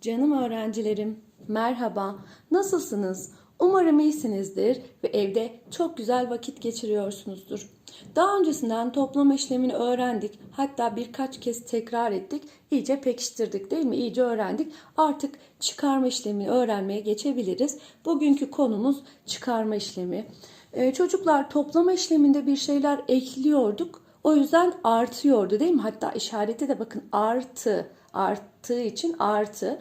Canım öğrencilerim, merhaba. Nasılsınız? Umarım iyisinizdir ve evde çok güzel vakit geçiriyorsunuzdur. Daha öncesinden toplama işlemini öğrendik. Hatta birkaç kez tekrar ettik. İyice pekiştirdik değil mi? İyice öğrendik. Artık çıkarma işlemini öğrenmeye geçebiliriz. Bugünkü konumuz çıkarma işlemi. Ee, çocuklar toplama işleminde bir şeyler ekliyorduk. O yüzden artıyordu değil mi? Hatta işareti de bakın artı arttığı için artı.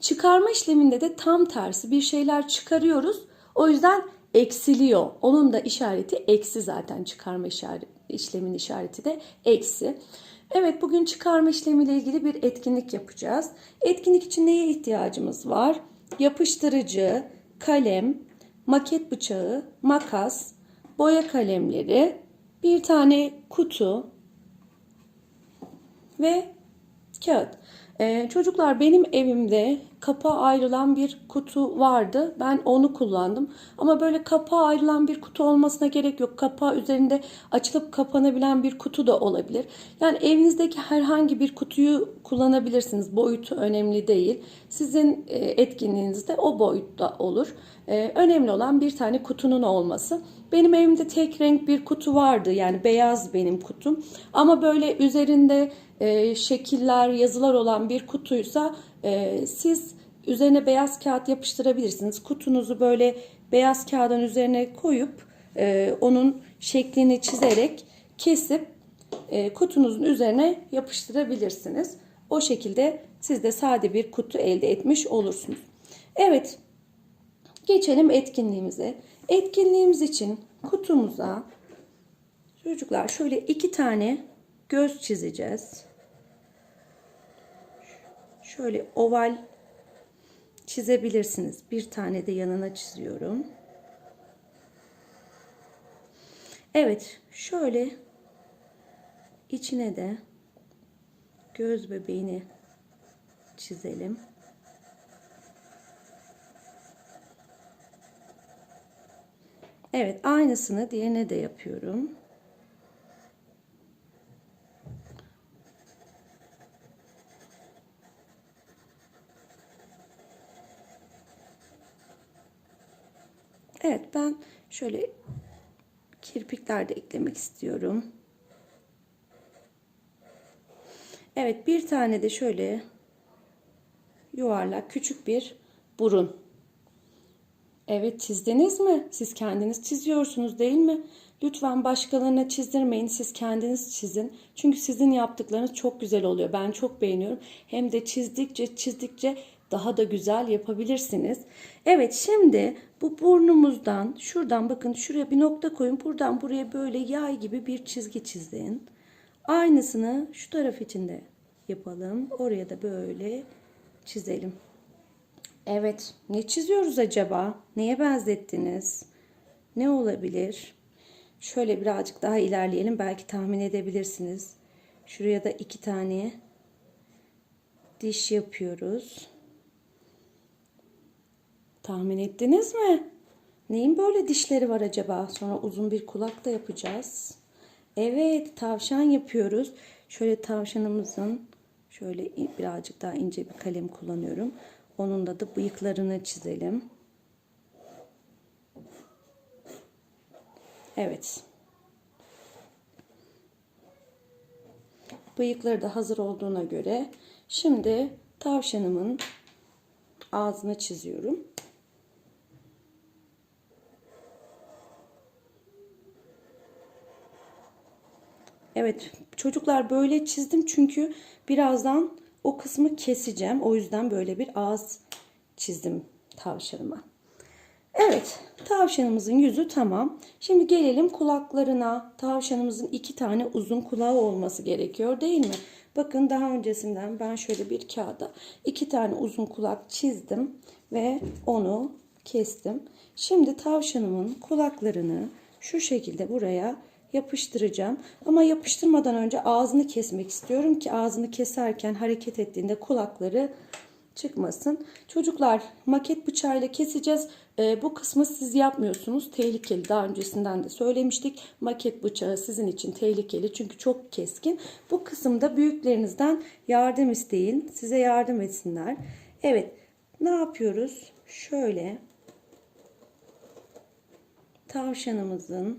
Çıkarma işleminde de tam tersi bir şeyler çıkarıyoruz. O yüzden eksiliyor. Onun da işareti eksi zaten çıkarma işareti, işlemin işareti de eksi. Evet bugün çıkarma işlemiyle ilgili bir etkinlik yapacağız. Etkinlik için neye ihtiyacımız var? Yapıştırıcı, kalem, maket bıçağı, makas, boya kalemleri, bir tane kutu ve kağıt. Ee, çocuklar benim evimde kapağı ayrılan bir kutu vardı. Ben onu kullandım. Ama böyle kapağı ayrılan bir kutu olmasına gerek yok. Kapağı üzerinde açılıp kapanabilen bir kutu da olabilir. Yani evinizdeki herhangi bir kutuyu kullanabilirsiniz. Boyutu önemli değil. Sizin e, etkinliğinizde o boyutta olur. Ee, önemli olan bir tane kutunun olması. Benim evimde tek renk bir kutu vardı. Yani beyaz benim kutum. Ama böyle üzerinde e, şekiller, yazılar olan bir kutuysa e, siz üzerine beyaz kağıt yapıştırabilirsiniz. Kutunuzu böyle beyaz kağıdın üzerine koyup e, onun şeklini çizerek kesip e, kutunuzun üzerine yapıştırabilirsiniz. O şekilde siz de sade bir kutu elde etmiş olursunuz. Evet, geçelim etkinliğimize. Etkinliğimiz için kutumuza çocuklar şöyle iki tane göz çizeceğiz. Şöyle oval çizebilirsiniz. Bir tane de yanına çiziyorum. Evet, şöyle içine de göz bebeğini çizelim. Evet, aynısını diğerine de yapıyorum. Evet ben şöyle kirpikler de eklemek istiyorum. Evet bir tane de şöyle yuvarlak küçük bir burun. Evet çizdiniz mi? Siz kendiniz çiziyorsunuz değil mi? Lütfen başkalarına çizdirmeyin. Siz kendiniz çizin. Çünkü sizin yaptıklarınız çok güzel oluyor. Ben çok beğeniyorum. Hem de çizdikçe çizdikçe daha da güzel yapabilirsiniz. Evet şimdi bu burnumuzdan şuradan bakın şuraya bir nokta koyun. Buradan buraya böyle yay gibi bir çizgi çizin. Aynısını şu taraf için de yapalım. Oraya da böyle çizelim. Evet ne çiziyoruz acaba? Neye benzettiniz? Ne olabilir? Şöyle birazcık daha ilerleyelim. Belki tahmin edebilirsiniz. Şuraya da iki tane diş yapıyoruz. Tahmin ettiniz mi? Neyin böyle dişleri var acaba? Sonra uzun bir kulak da yapacağız. Evet, tavşan yapıyoruz. Şöyle tavşanımızın şöyle birazcık daha ince bir kalem kullanıyorum. Onun da da bıyıklarını çizelim. Evet. Bıyıkları da hazır olduğuna göre şimdi tavşanımın ağzını çiziyorum. Evet çocuklar böyle çizdim çünkü birazdan o kısmı keseceğim. O yüzden böyle bir ağız çizdim tavşanıma. Evet tavşanımızın yüzü tamam. Şimdi gelelim kulaklarına. Tavşanımızın iki tane uzun kulağı olması gerekiyor değil mi? Bakın daha öncesinden ben şöyle bir kağıda iki tane uzun kulak çizdim ve onu kestim. Şimdi tavşanımın kulaklarını şu şekilde buraya yapıştıracağım. Ama yapıştırmadan önce ağzını kesmek istiyorum ki ağzını keserken hareket ettiğinde kulakları çıkmasın. Çocuklar maket bıçağıyla keseceğiz. Ee, bu kısmı siz yapmıyorsunuz. Tehlikeli. Daha öncesinden de söylemiştik. Maket bıçağı sizin için tehlikeli. Çünkü çok keskin. Bu kısımda büyüklerinizden yardım isteyin. Size yardım etsinler. Evet. Ne yapıyoruz? Şöyle tavşanımızın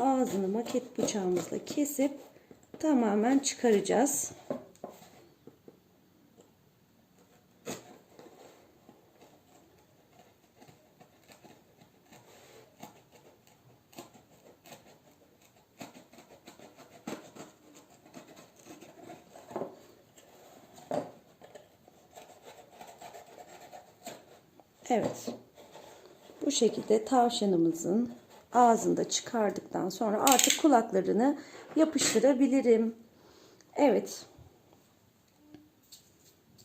ağzını maket bıçağımızla kesip tamamen çıkaracağız. Evet. Bu şekilde tavşanımızın ağzında çıkardıktan sonra artık kulaklarını yapıştırabilirim. Evet.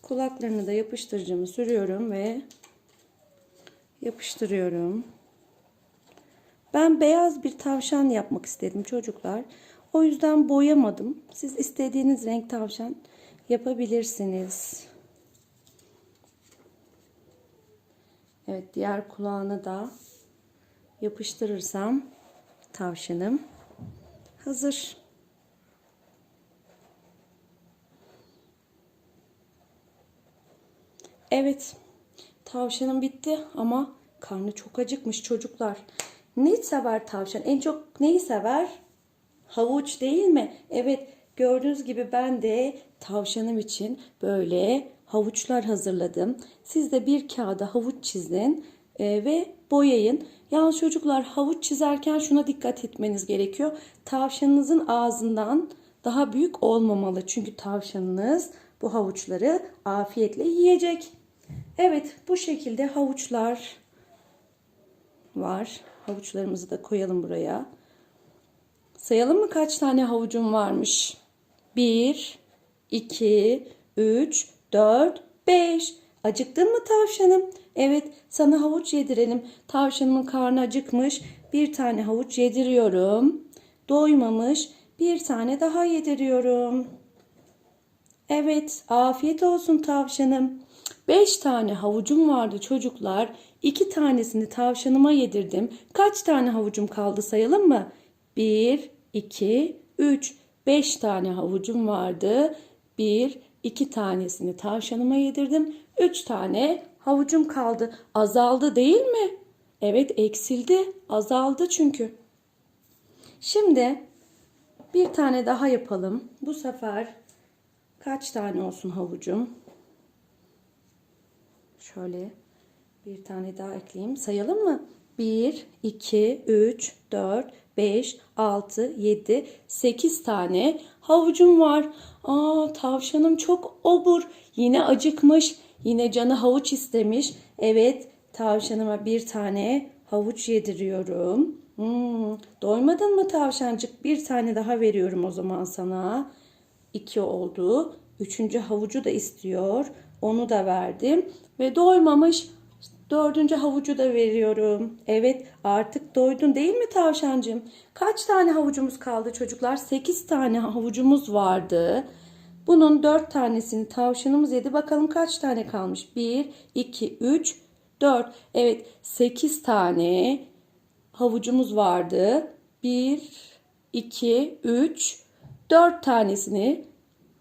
Kulaklarını da yapıştırıcımı sürüyorum ve yapıştırıyorum. Ben beyaz bir tavşan yapmak istedim çocuklar. O yüzden boyamadım. Siz istediğiniz renk tavşan yapabilirsiniz. Evet diğer kulağını da yapıştırırsam tavşanım hazır. Evet tavşanım bitti ama karnı çok acıkmış çocuklar. Ne sever tavşan? En çok neyi sever? Havuç değil mi? Evet gördüğünüz gibi ben de tavşanım için böyle havuçlar hazırladım. Siz de bir kağıda havuç çizin e, ve boyayın. Yalnız çocuklar havuç çizerken şuna dikkat etmeniz gerekiyor. Tavşanınızın ağzından daha büyük olmamalı. Çünkü tavşanınız bu havuçları afiyetle yiyecek. Evet bu şekilde havuçlar var. Havuçlarımızı da koyalım buraya. Sayalım mı kaç tane havucum varmış? 1, 2, 3, 4, 5. Acıktın mı tavşanım? Evet sana havuç yedirelim. Tavşanımın karnı acıkmış. Bir tane havuç yediriyorum. Doymamış. Bir tane daha yediriyorum. Evet afiyet olsun tavşanım. Beş tane havucum vardı çocuklar. İki tanesini tavşanıma yedirdim. Kaç tane havucum kaldı sayalım mı? Bir, iki, üç. Beş tane havucum vardı. Bir, iki tanesini tavşanıma yedirdim. Üç tane havucum kaldı. Azaldı değil mi? Evet eksildi. Azaldı çünkü. Şimdi bir tane daha yapalım. Bu sefer kaç tane olsun havucum? Şöyle bir tane daha ekleyeyim. Sayalım mı? 1, 2, 3, 4, 5, 6, 7, 8 tane havucum var. Aa tavşanım çok obur. Yine acıkmış. Yine canı havuç istemiş. Evet tavşanıma bir tane havuç yediriyorum. Hmm, doymadın mı tavşancık? Bir tane daha veriyorum o zaman sana. İki oldu. Üçüncü havucu da istiyor. Onu da verdim. Ve doymamış. Dördüncü havucu da veriyorum. Evet artık doydun değil mi tavşancığım? Kaç tane havucumuz kaldı çocuklar? Sekiz tane havucumuz vardı. Bunun dört tanesini tavşanımız yedi. Bakalım kaç tane kalmış? Bir, iki, üç, dört. Evet sekiz tane havucumuz vardı. Bir, iki, üç, dört tanesini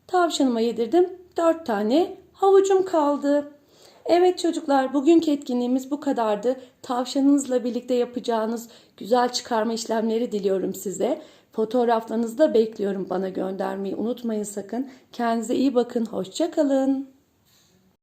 tavşanıma yedirdim. Dört tane havucum kaldı. Evet çocuklar bugünkü etkinliğimiz bu kadardı. Tavşanınızla birlikte yapacağınız güzel çıkarma işlemleri diliyorum size. Fotoğraflarınızı da bekliyorum bana göndermeyi unutmayın sakın. Kendinize iyi bakın. Hoşçakalın.